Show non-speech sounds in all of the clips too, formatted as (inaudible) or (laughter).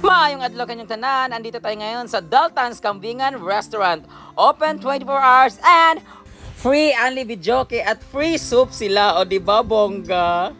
Maayong adlaw kanyang tanan. Andito tayo ngayon sa Dalton's Kambingan Restaurant. Open 24 hours and free only videoke at free soup sila. O di ba bongga?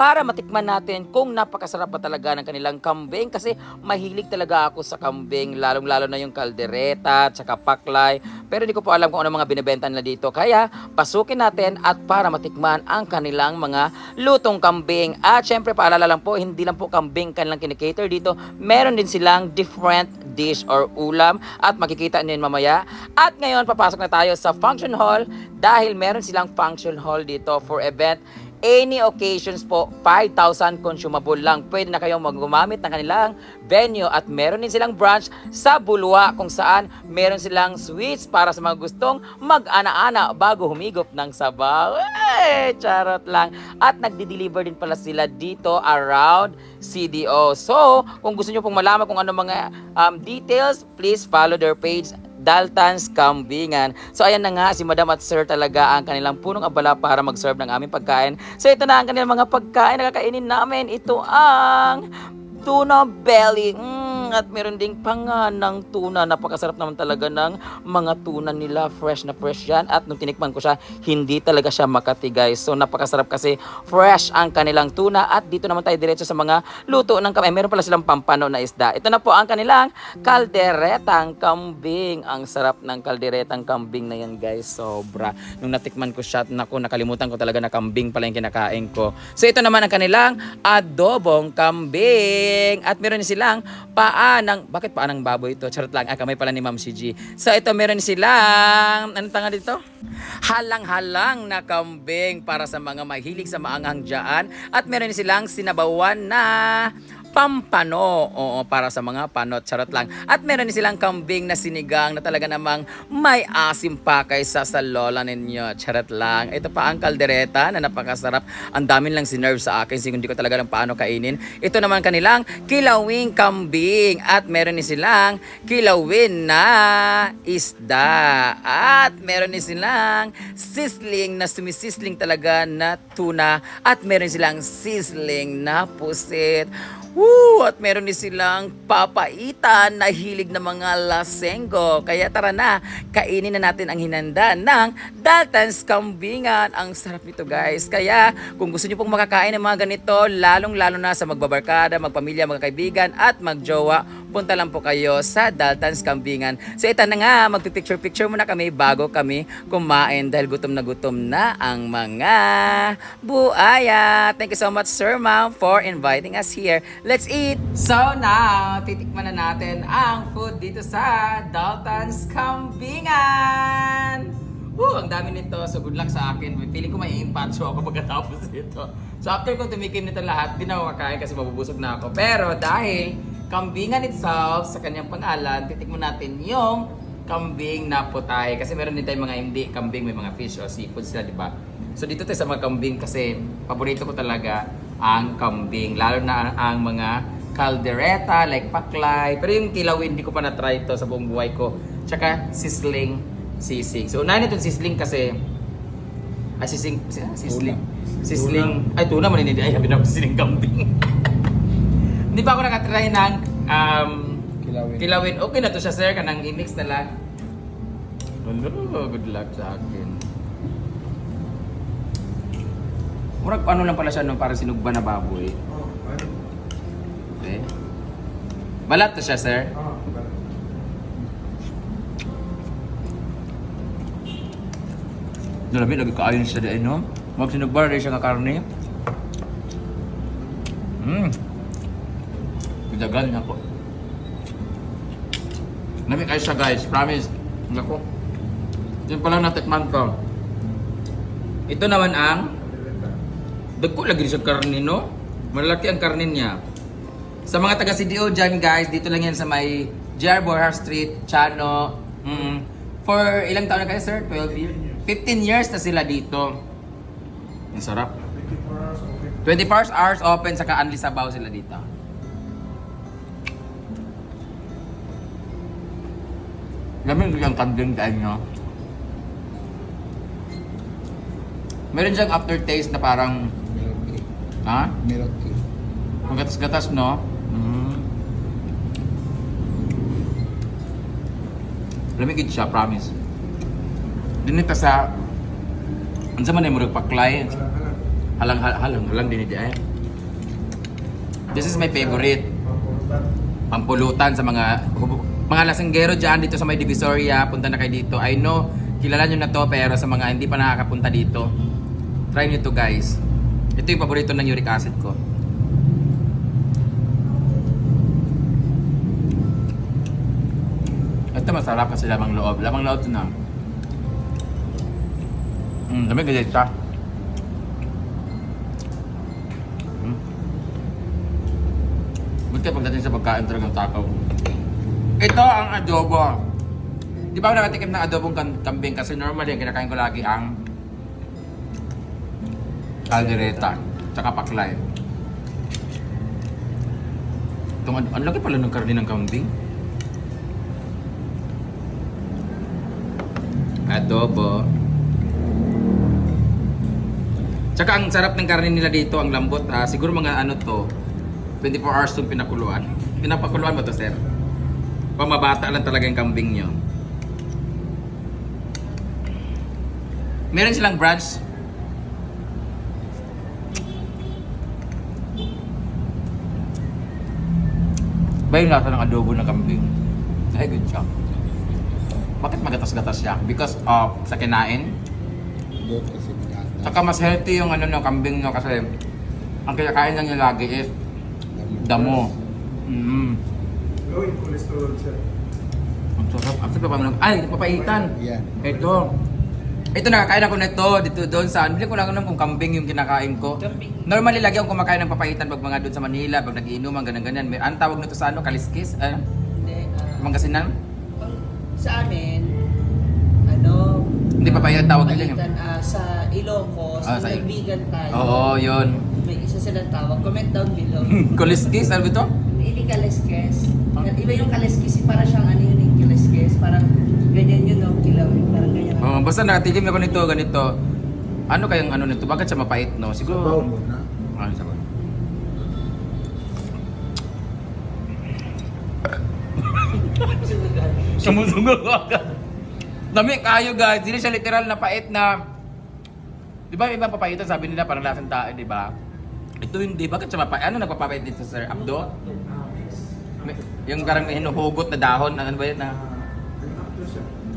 Para matikman natin kung napakasarap pa talaga ng kanilang kambing. Kasi mahilig talaga ako sa kambing lalong-lalo na yung kaldereta at saka paklay. Pero hindi ko po alam kung ano mga binibenta nila dito. Kaya pasukin natin at para matikman ang kanilang mga lutong kambing. At syempre paalala lang po hindi lang po kambing kanilang kinikater dito. Meron din silang different dish or ulam. At makikita niyo mamaya. At ngayon papasok na tayo sa function hall. Dahil meron silang function hall dito for event any occasions po, 5,000 consumable lang. Pwede na kayong maggumamit ng kanilang venue at meron din silang branch sa Bulwa kung saan meron silang sweets para sa mga gustong mag-ana-ana bago humigop ng sabaw. Eh, charot lang. At nagdi-deliver din pala sila dito around CDO. So, kung gusto nyo pong malaman kung ano mga um, details, please follow their page Dalton's Kambingan. So ayan na nga, si Madam at Sir talaga ang kanilang punong abala para mag-serve ng aming pagkain. So ito na ang kanilang mga pagkain na kakainin namin. Ito ang tuna belly. Mm, at meron ding panganang tuna. Napakasarap naman talaga ng mga tuna nila. Fresh na fresh yan. At nung tinikman ko siya, hindi talaga siya makati guys. So napakasarap kasi fresh ang kanilang tuna. At dito naman tayo diretso sa mga luto ng kamay. Meron pala silang pampano na isda. Ito na po ang kanilang kalderetang kambing. Ang sarap ng kalderetang kambing na yan guys. Sobra. Nung natikman ko siya, naku, nakalimutan ko talaga na kambing pala yung kinakain ko. So ito naman ang kanilang adobong kambing. At meron silang paa ng, bakit paa ng baboy ito? Charot lang, ah, kamay pala ni Ma'am CG. So ito meron silang, anong tanga dito? Halang-halang na kambing para sa mga mahilig sa maanghang dyan. At meron silang sinabawan na pampano. Oo, para sa mga panot. Charot lang. At meron din silang kambing na sinigang na talaga namang may asim pa kaysa sa lola ninyo. Charot lang. Ito pa ang kaldereta na napakasarap. Ang dami lang sinerve sa akin. Sige, hindi ko talaga lang paano kainin. Ito naman kanilang kilawing kambing. At meron din silang kilawin na isda. At meron din silang sizzling na sumisisling talaga na tuna. At meron silang sizzling na pusit. Woo! At meron din silang papaitan na hilig na mga lasenggo. Kaya tara na, kainin na natin ang hinanda ng Dalton's Kambingan. Ang sarap nito guys. Kaya kung gusto niyo pong makakain ng mga ganito, lalong-lalo na sa magbabarkada, magpamilya, mga kaibigan at magjowa, punta lang po kayo sa Dalton's Kambingan. So ito na nga, magpipicture-picture muna kami bago kami kumain dahil gutom na gutom na ang mga buaya. Thank you so much Sir Ma'am for inviting us here. Let's eat! So now, titikman na natin ang food dito sa Dalton's Kambingan! Woo, ang dami nito. So good luck sa akin. Feeling ko may impatso ako pagkatapos nito. So after ko tumikim nito lahat, di na ako kakain kasi mabubusog na ako. Pero dahil kambingan itself sa kanyang pangalan, titikman natin yung kambing na putay. Kasi meron din tayong mga hindi kambing, may mga fish o seafood sila, di ba? So dito tayo sa mga kambing kasi paborito ko talaga ang kambing. Lalo na ang, ang mga caldereta, like paklay. Pero yung kilawin, hindi ko pa na-try ito sa buong buhay ko. Tsaka sisling, sisig. So unahin itong sisling kasi ay, sisling, sisling, sisling, ay tuna man hindi, ay sabi na sisling kambing. (laughs) Hindi pa ako nakatry ng um, Kilawin. kilawin. Okay na to siya sir, kanang i-mix na lang. Hello, good luck sa akin. Murag paano lang pala siya no, para sinugba na baboy. Okay. Balat to siya sir. Dalabi, lagi kaayon siya din, no? Mag sinugba rin siya nga karne. Mmm. Bidagal na ko. Nami kayo siya guys, promise. Nako. Yan pala natikman ko. Ito naman ang Dagko lagi sa karne no. Malaki ang karne niya. Sa mga taga CDO dyan guys, dito lang yan sa may JR Borja Street, Chano. Mm. For ilang taon na kayo sir? 12 years? 15 years na sila dito. Ang sarap. 24 hours open saka Anli Sabaw sila dito. Lamig yung kambing dahil nyo. Meron siyang aftertaste na parang... Milky. Ha? Milky. Ang gatas-gatas, no? Mm. Lamigid siya, promise. Dinita sa... Ano sa man ay murag paklay? Halang, halang, halang dinidi ay. Eh. This is my favorite. Pampulutan sa mga mga lasanggero dyan dito sa may Divisoria. Punta na kayo dito. I know, kilala nyo na to pero sa mga hindi pa nakakapunta dito, try nyo to guys. Ito yung paborito ng uric acid ko. Ito masarap kasi lamang loob. Lamang loob to na. Hmm, dami galit siya. Hmm. Buti pagdating sa pagkain talagang takaw. Ito ang adobo. Di ba ako nakatikim ng adobong kambing kasi normally ang kinakain ko lagi ang caldereta tsaka paklay. Itong, ad- ang laki pala ng karne ng kambing. Adobo. Tsaka ang sarap ng karne nila dito, ang lambot ha. Siguro mga ano to, 24 hours itong pinakuluan. Pinapakuluan mo to, sir? Pamabata lang talaga yung kambing nyo. Meron silang branch. Ba yung lasa ng adobo ng kambing? Ay, good job. Bakit magatas-gatas siya? Because of sa kinain? Saka mas healthy yung ano ng kambing nyo kasi ang kinakain lang niya lagi is damo. Mm. Low in cholesterol siya. Ang sarap. Ang sarap pa Ay, papaitan. Yan. Ito. Ito nakakain ako nito dito doon sa hindi ko lang alam kung kambing yung kinakain ko. Normally lagi akong kumakain ng papaitan pag mga doon sa Manila, pag nagiinuman ganyan ganyan. May ang tawag nito sa ano, kaliskis, ano? Hindi, ah, Mangasinan? pang- sa amin, ano, Hindi papaitan tawag nila yun. palitan, ah, sa Ilocos, Ah, ah, sa Il- vegan tayo. Oo, yun. May isa silang tawag. Comment down below. (laughs) kaliskis, ano ito? Hindi kaleskes. Iba yung kaleskes, para siyang ano yun yung kaleskes. Parang ganyan yun, no? Kilaw, parang ganyan. Oh, basta natikim ako nito, ganito. Ano kayang ano nito? Bakit siya mapait, no? Sabaw Siguro... mo na. Ano sabaw? (laughs) Sumusunod ko agad. Dami kayo guys, hindi siya literal na pait na Di ba ibang papaitan sabi nila parang lasang tae, di ba? Ito hindi, bakit siya mapait? Ano nagpapapait dito Sir Abdo? May- Yung parang may hinuhugot na dahon, ano ba yun na?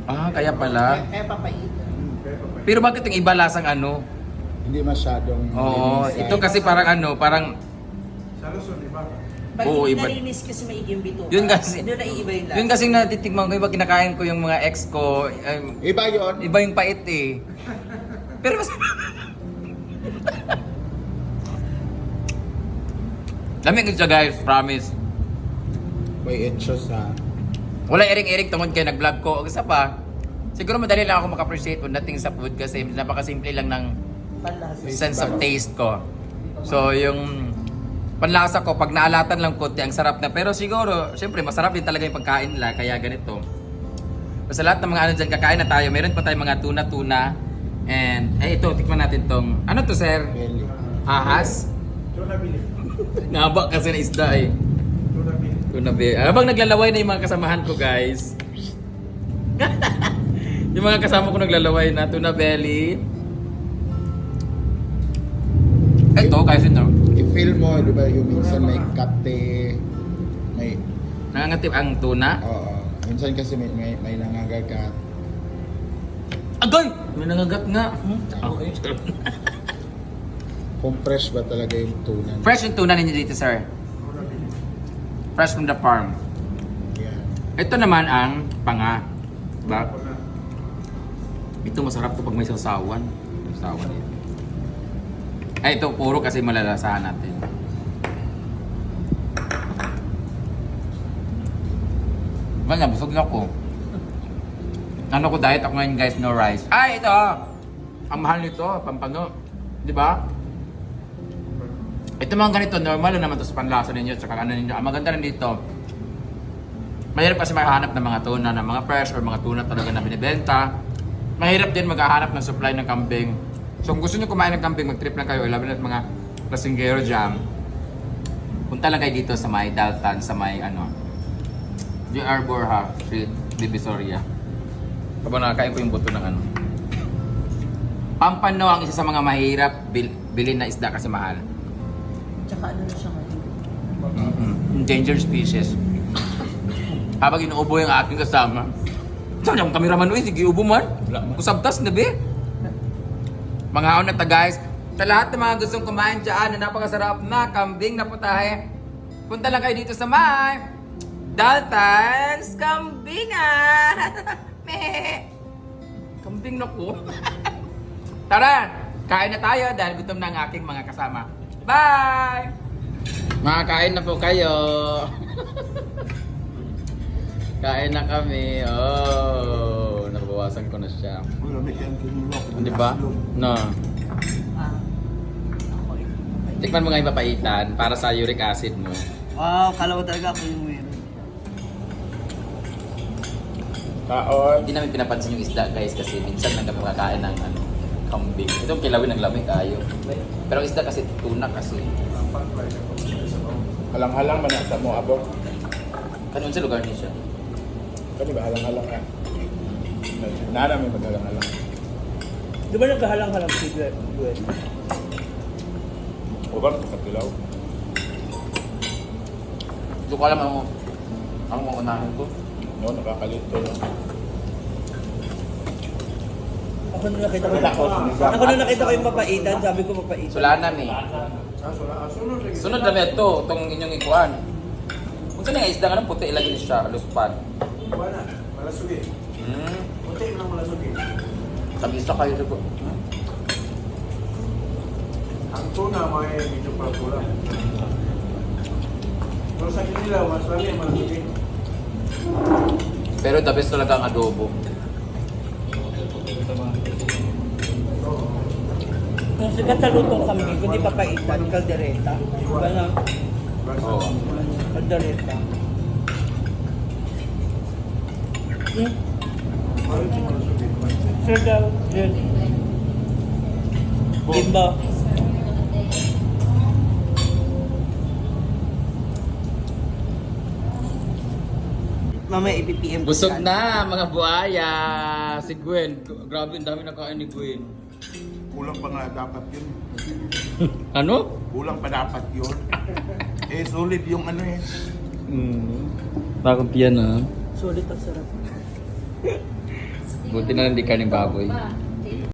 Ah, kaya pala. Kaya papaitan. Kaya pa Pero bakit yung iba lasang ano? Hindi masyadong Oo, ito kasi parang ano, parang Sa Luzon, di ba? Pag Oo, iba- nalinis kasi may yung bituka. Yun kasi- Doon na iiba yung lasa. Yun kasing natitikman ko, iba kinakain ko yung mga ex ko, um, Iba yon. iba yung pait eh. Pero mas... (laughs) Lamig siya guys, promise. May etcho sa... Wala iring-iring tungod kayo nag-vlog ko. O isa pa, siguro madali lang ako maka-appreciate dating sa food kasi napakasimple lang ng Panlasa. sense of taste ko. So yung panlasa ko, pag naalatan lang konti, ang sarap na. Pero siguro, syempre, masarap din talaga yung pagkain nila, kaya ganito. Basta lahat ng mga ano dyan, kakain na tayo. Meron pa tayong mga tuna-tuna. And, eh ito, tikman natin tong, ano to sir? Ahas? Tuna Bili. (laughs) Naba kasi na isda eh. Tuna Bili. Tuna be. Habang naglalaway na yung mga kasamahan ko guys. (laughs) yung mga kasama ko naglalaway na tuna belly. Ito, kasi no. I-feel mo, di ba, yung minsan may kate, may... Nangangatib ang tuna. Oo. minsan kasi may, may, may nangangagat. Agay! May nangagat nga. Hmm? Okay. (laughs) Kung fresh ba talaga yung tuna. Fresh yung tuna ninyo dito, sir. Fresh from the farm. Yan. Ito naman ang panga. Diba? Ito masarap to pag may sausawan. May sausawan yun. Ay, ito puro kasi malalasahan natin. Wala, busog na ako. Ano ko diet ako ngayon guys, no rice. Ay, ito! Ang mahal nito, pampano. Di ba? Ito mga ganito, normal lang naman to sa panlasa ninyo, tsaka ano ninyo. Ang maganda rin dito, mahirap kasi makahanap ng mga tuna, ng mga fresh or mga tuna talaga na binibenta. Mahirap din maghahanap ng supply ng kambing. So kung gusto nyo kumain ng kambing, mag-trip lang kayo, laban at mga lasinggero jam. Punta lang kayo dito sa may Daltan, sa may ano, JR Borja Street, Divisoria. Kapag nakakain ko yung buto ng ano. Pampano ang isa sa mga mahirap bil bilhin na isda kasi mahal. Tsaka ano na siya ngayon. Endangered species. Habang inuubo yung aking kasama. Saan yung kameraman uy? Sige, ubo man. Kusabtas na be. Mga haon na ta guys. Sa lahat ng mga gustong kumain dyan na napakasarap na kambing na putahe, punta lang kayo dito sa may Daltons Kambingan! (laughs) Meh! Kambing na po. (laughs) Tara! Kain na tayo dahil gutom na ang aking mga kasama. Bye! Makakain na po kayo. Kain na kami. Oh, nabawasan ko na siya. Di ba? No. Tikman mo nga yung papaitan para sa uric acid mo. Wow, kala mo talaga ako yung meron. Kaon. Hindi namin pinapansin yung isda guys kasi minsan lang kami makakain ng ano, kambing. Ito kilawin ng lamig kayo. Pero ang isda kasi tuna kasi. Halang-halang man sa mo, abo. Kanun sa lugar niya siya. Kani ba halang-halang ka? Nana may maghalang-halang. Di ba nagkahalang-halang si Gwen? O ba sa kilaw? Hindi ko alam. Ang mga unahin ko. No, nakakalito. No? Ako nung nakita ko Ako nung nakita ko yung mapaitan, sabi ko mapaitan. Sulanan eh. Sunod lagi. Sunod na ito, itong inyong ikuan. Kung saan yung isda nga ng puti, ilagay niya siya, luspan. Iba na. Malasugi. Hmm. Mo lang malasugi. Sabi isa kayo sa hmm? Ang tuna may medyo pagkula. Pero sa kanila, mas lali malasugi. Pero the best talaga ang adobo. Kung sikat sa lutong kambing, kundi papaitan, kaldereta. Diba na? Oo. Kaldereta. Hmm? Sure daw. Yun. Dimba. Mamaya i-PPM ko Busog na mga buhaya. Si Gwen. Grabe, ang dami nakain ni Gwen. Kulang pa nga dapat yun. (laughs) Ano? Kulang pa dapat yun. eh, solid yung ano eh. Hmm. Bakit yan ah? Sulit ang sarap. Buti na lang di ka ng baboy.